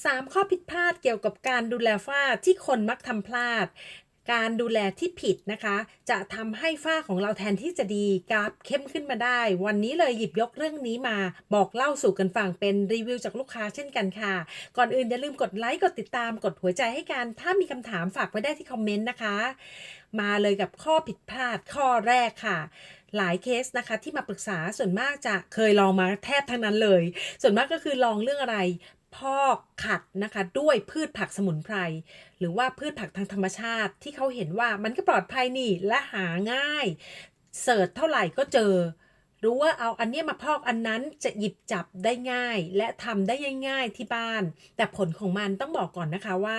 3 ข้อผิดพลาดเกี่ยวกับการดูแลฝ้าที่คนมักทำพลาด การดูแลที่ผิดนะคะ จะทำให้ฝ้าของเราแทนที่จะดีกราฟเข้มขึ้นมาได้ วันนี้เลยหยิบยกเรื่องนี้มา บอกเล่าสู่กันฟังเป็นรีวิวจากลูกค้าเช่นกันค่ะ ก่อนอื่นอย่าลืมกดไลค์กดติดตามกดหัวใจให้กัน ถ้ามีคำถามฝากไว้ได้ที่คอมเมนต์นะคะ มาเลยกับข้อผิดพลาดข้อแรกค่ะหลายเคสนะคะที่มาปรึกษาส่วนมากจะเคยลองมาแทบทั้งนั้นเลย ส่วนมากก็คือลองเรื่องอะไร พอกขัดนะคะด้วยพืชผักสมุนไพร หรือว่าพืชผักทางธรรมชาติที่เขาเห็นว่ามันก็ปลอดภัยนี่และหาง่ายเสิร์ชเท่าไหร่ก็เจอ รู้ว่าเอาอันนี้มาพอกอันนั้นจะหยิบจับได้ง่าย และทำได้ง่ายๆที่บ้าน แต่ผลของมันต้องบอกก่อนนะคะว่า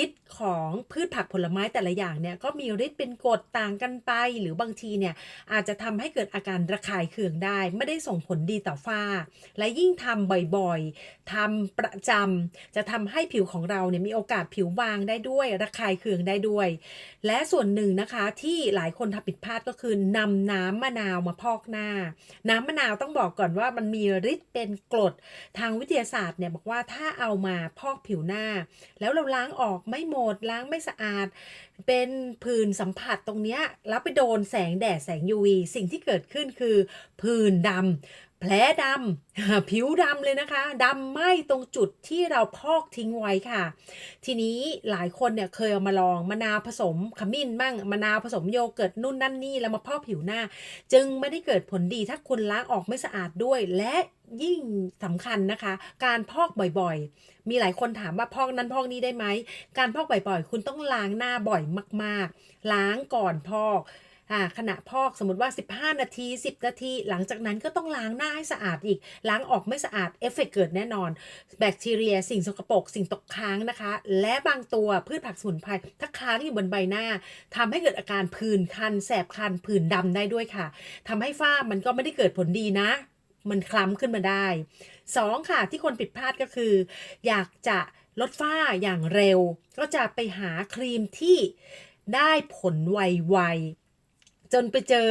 ฤทธิ์ของพืชผักผลไม้แต่ละอย่างเนี่ยก็มีฤทธิ์เป็นกรดต่างกันไป หรือบางทีเนี่ยอาจจะทำให้เกิดอาการระคายเคืองได้ ไม่ได้ส่งผลดีต่อฝ้า และยิ่งทำบ่อยๆทำประจำจะทำให้ผิวของเราเนี่ยมีโอกาสผิวบางได้ด้วย ระคายเคืองได้ด้วย และส่วนหนึ่งนะคะที่หลายคนทำผิดพลาดก็คือนำน้ำมะนาวมาพอกหน้าน้ำมะนาวต้องบอกก่อนว่ามันมีฤทธิ์เป็นกรดทางวิทยาศาสตร์เนี่ยบอกว่าถ้าเอามาพอกผิวหน้า แล้วเราล้างออกไม่หมดล้างไม่สะอาด เป็นผื่นสัมผัสตรงเนี้ยแล้วไปโดนแสงแดดแสง UV สิ่งที่เกิดขึ้นคือผื่นดำ แผลดำผิวดำเลยนะคะดำไหมตรงจุดที่เราพอกทิ้งไว้ค่ะ ทีนี้หลายคนเนี่ยเคยเอามาลองมะนาวผสมขมิ้นบ้างมะนาวผสมโยเกิร์ตนู่นนั่นนี่แล้วมาพอกผิวหน้า จึงไม่ได้เกิดผลดีถ้าคุณล้างออกไม่สะอาดด้วย และยิ่งสำคัญนะคะ การพอกบ่อยๆ มีหลายคนถามว่าพอกนั้นพอกนี้ได้ไหมการพอกบ่อยๆ คุณต้องล้างหน้าบ่อยมาก ๆ ล้างก่อนพอก ขณะพอกสมมติว่า 15 นาที 10 นาที หลังจากนั้นก็ต้องล้างหน้าให้สะอาดอีก ล้างออกไม่สะอาดเอฟเฟกต์เกิดแน่นอน แบคทีเรีย สิ่งสกปรกสิ่งตกค้างนะคะ และบางตัวพืชผักสมุนไพรถ้าค้างอยู่บนใบหน้าทำให้เกิดอาการผื่นคัน แสบคันผื่นดำได้ด้วยค่ะทำให้ฝ้ามันก็ไม่ได้เกิดผลดีนะ มันคล้ำขึ้นมาได้ 2 ค่ะที่คนผิดพลาดก็คือ อยากจะลดฝ้าอย่างเร็ว ก็จะไปหาครีมที่ได้ผลไวๆ จนไปเจอ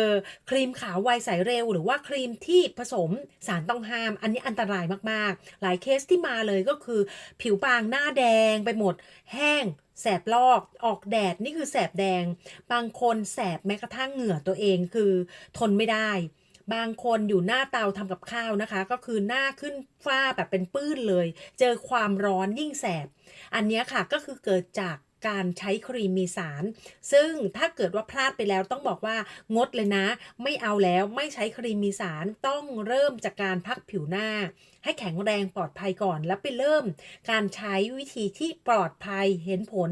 ครีมขาวไวใสเร็ว หรือว่าครีมที่ผสมสารต้องห้าม อันนี้อันตรายมากๆ หลายเคสที่มาเลยก็คือ ผิวบางหน้าแดงไปหมด แห้งแสบลอกออกแดดนี่คือแสบแดง บางคนแสบแม้กระทั่งเหงื่อตัวเองคือทนไม่ได้ บางคนอยู่หน้าเตาทำกับข้าวนะคะ ก็คือหน้าขึ้นฝ้าแบบเป็นปื้นเลย เจอความร้อนยิ่งแสบ อันนี้ค่ะก็คือเกิดจาก การใช้ครีมมีสาร ซึ่งถ้าเกิดว่าพลาดไปแล้วต้องบอกว่างดเลยนะ ไม่เอาแล้วไม่ใช้ครีมมีสารต้องเริ่มจากการพักผิวหน้า ให้แข็งแรงปลอดภัยก่อน แล้วไปเริ่ม การใช้วิธีที่ปลอดภัยเห็นผล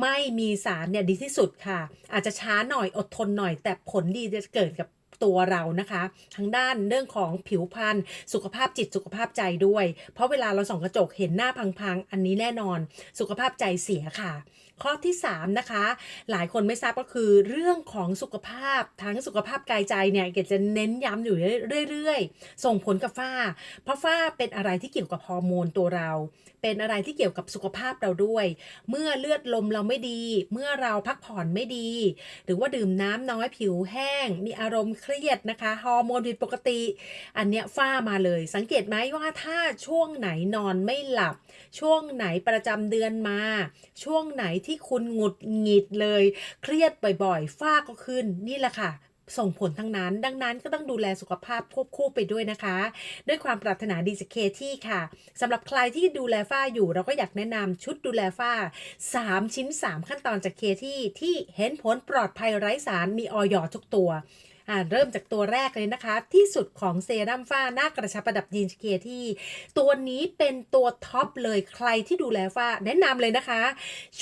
ไม่มีสารเนี่ยดีที่สุดค่ะ อาจจะช้าหน่อยอดทนหน่อยแต่ผลดีจะเกิดกับ ตัวเรานะคะ ทั้งด้านเรื่องของผิวพรรณสุขภาพจิตสุขภาพใจด้วย เพราะเวลาเราส่องกระจกเห็นหน้าพังๆ อันนี้แน่นอน สุขภาพใจเสียค่ะ ข้อที่ 3 นะคะ หลายคนไม่ทราบก็คือเรื่องของสุขภาพทั้งสุขภาพกายใจเนี่ยเกดจะเน้นย้ำอยู่เรื่อยๆ ส่งผลกับฝ้า เพราะฝ้าเป็นอะไรที่เกี่ยวกับฮอร์โมนตัวเรา เป็นอะไรที่เกี่ยวกับสุขภาพเราด้วย เมื่อเลือดลมเราไม่ดี เมื่อเราพักผ่อนไม่ดี หรือว่าดื่มน้ำน้อยผิวแห้ง มีอารมณ์เครียดนะคะ ฮอร์โมนผิดปกติ อันเนี้ยฝ้ามาเลย สังเกตไหมว่าถ้าช่วงไหนนอนไม่หลับ ช่วงไหนประจำเดือนมา ช่วงไหนที่คุณหงุดหงิดเลย เครียดบ่อยๆ ฝ้าก็ขึ้น นี่แหละค่ะส่งผลทั้งนั้น ดังนั้นก็ต้องดูแลสุขภาพควบคู่ไปด้วยนะคะ ด้วยความปรารถนาดีจากเคที่ค่ะสำหรับใครที่ดูแลฝ้าอยู่ เราก็อยากแนะนำชุดดูแลฝ้า 3 ชิ้น 3 ขั้นตอนจากเคที่ที่เห็นผลปลอดภัยไร้สารมีออยทุกตัว อ่าเริ่มจากตัวแรกเลยนะคะ ที่สุดของเซรั่มฝ้าหน้ากระชับประดับยีนเคที่ ตัวนี้เป็นตัวท็อปเลยใครที่ดูแลฝ้าแนะนำเลยนะคะ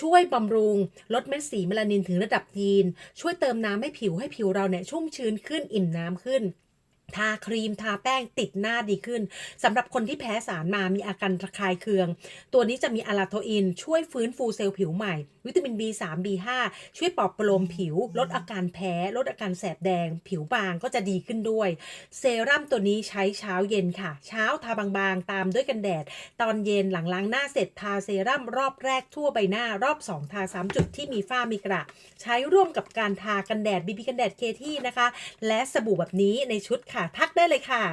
ช่วยบำรุงลดเม็ดสีเมลานินถึงระดับยีน ช่วยเติมน้ำให้ผิวให้ผิวเราเนี่ยชุ่มชื้นขึ้นอิ่มน้ำขึ้น ทาครีมทาแป้งติดหน้าดีขึ้นสำหรับคนที่แพ้สารมามีอาการระคายเคือง ตัวนี้จะมีอะลาโทอิน ช่วยฟื้นฟูเซลล์ผิวใหม่ วิตามิน B3 B5 ช่วยปลอบประโลมผิว ลดอาการแพ้ ลดอาการแสบแดง ผิวบางก็จะดีขึ้นด้วย เซรั่มตัวนี้ใช้เช้าเย็นค่ะ เช้าทาบางๆ ตามด้วยกันแดด ตอนเย็นหลังล้างหน้าเสร็จทาเซรั่มรอบแรกทั่วใบหน้ารอบ2ทา3จุดที่มีฝ้ามีกระ ใช้ร่วมกับการทากันแดดบีบีกันแดดเคที่นะคะ และสบู่แบบนี้ในชุดค่ะ ทักได้เลยค่ะ